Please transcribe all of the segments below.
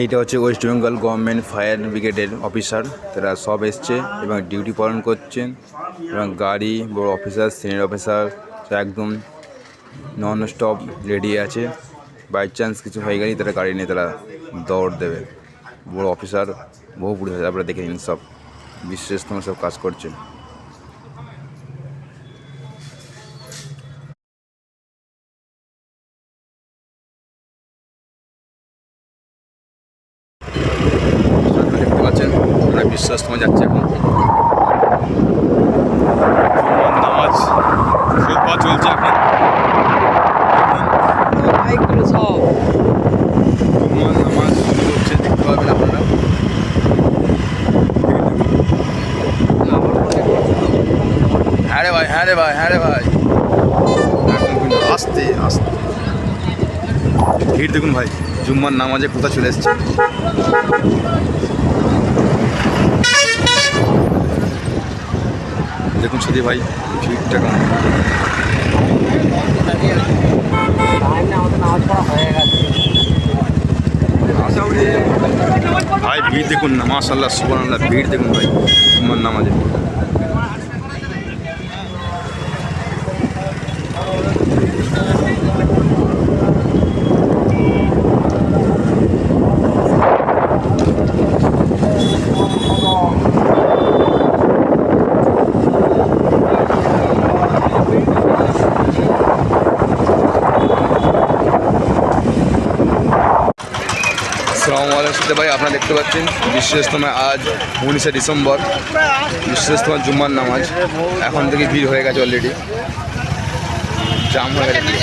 এইটা হচ্ছে West Bengal government fire ব্রিগেডের অফিসার তারা সব এসছে এবং ডিউটি পালন করছেন এবং গাড়ি, বড় অফিসার সিনিয়র অফিসার একদম নন স্টপ রেডি আছে। বাই চান্স কিছু হয়ে গেলেই তারা গাড়ি নিয়ে তারা দৌড় দেবে। বড় অফিসার বহু পুলিশ আপনারা দেখে নিন সব। বিশ্বস্তম সব কাজ করছে বিশ্বস্তম যাচ্ছে এখন। নামাজ চলছে এখন। বাইকগুলো সব। জুম্মার নামাজ শুরু হচ্ছে দেখতে পাবেন আপনারা। হ্যাঁ রে ভাই হ্যাঁ রে ভাই হ্যাঁ রে ভাই। আস্তে আস্তে। ভিড় দেখুন ভাই জুম্মার নামাজে কোথা চলে এসছে? দেখুন ভাই ভিড়টা ভাই ভিড় দেখুন না মাশাল্লাহ সুবহানাল্লাহ ভিড় দেখুন ভাই তোমার নামাজে। আসসালামু আলাইকুম সাথে ভাই আপনারা দেখতে পাচ্ছেন। বিশ্ব ইজতেমা আজ উনিশে ডিসেম্বর বিশ্ব ইজতেমা জুম্মার নামাজ। এখন থেকে ভিড় হয়ে গেছে অলরেডি জাম হয়ে গেছে।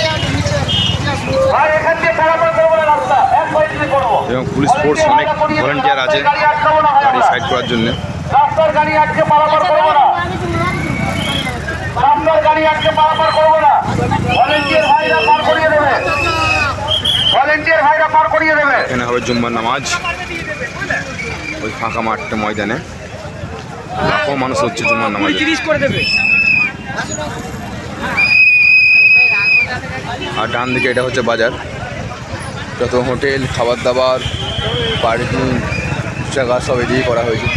এবং পুলিশ ফোর্স অনেক ভলেন্টিয়ার আছে গাড়ি সাইড করার জন্য। রাস্তার গাড়ি আজকে পারাপার করব না। রাস্তার গাড়ি আজকে পারাপার করব না। ভলেন্টিয়ার ভাইরা পার করিয়ে দেবে। ভলেন্টিয়ার ভাইরা পার করিয়ে দেবে। এখানে হবে জুম্মার নামাজ। ওই ফাঁকা মাঠটা ময়দানে। লাখো মানুষ হচ্ছে জুম্মার নামাজ। করে দেবে। আর ডান দিকে এটা হচ্ছে বাজার। যত হোটেল খাবার দাবার পার্কিং জায়গা সব এদিকে করা হয়েছে।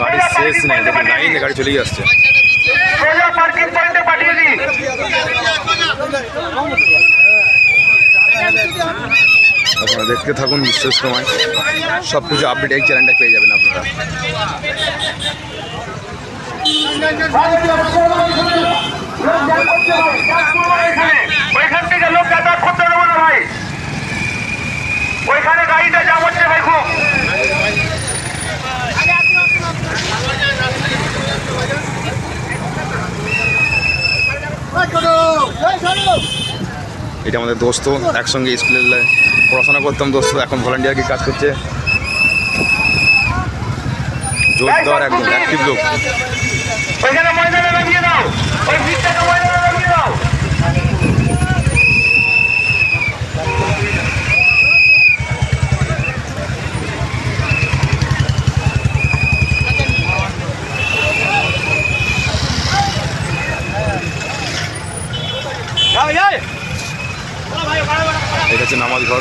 গাড়ি শেষ নেই দেখুন লাইনে গাড়ি চলেই আসছে। আপনারা থাকুন বিশেষ সময়। সব কিছু আপডেট এই চ্যানেলটা পেয়ে যাবেন আপনারা। ওইখান থেকে লোক যাতায়াত করতে দেবো না ভাই। ওইখানে গাড়িটা জাম হচ্ছে ভাই খুব। এটা আমাদের দোস্ত একসঙ্গে স্কুলে পড়াশোনা করতাম দোস্ত এখন ভলান্টিয়ার কি কাজ করছে? জোরদার একদম অ্যাক্টিভ লোক। ওইখানে ময়দানে এটা হচ্ছে নামাজ ঘর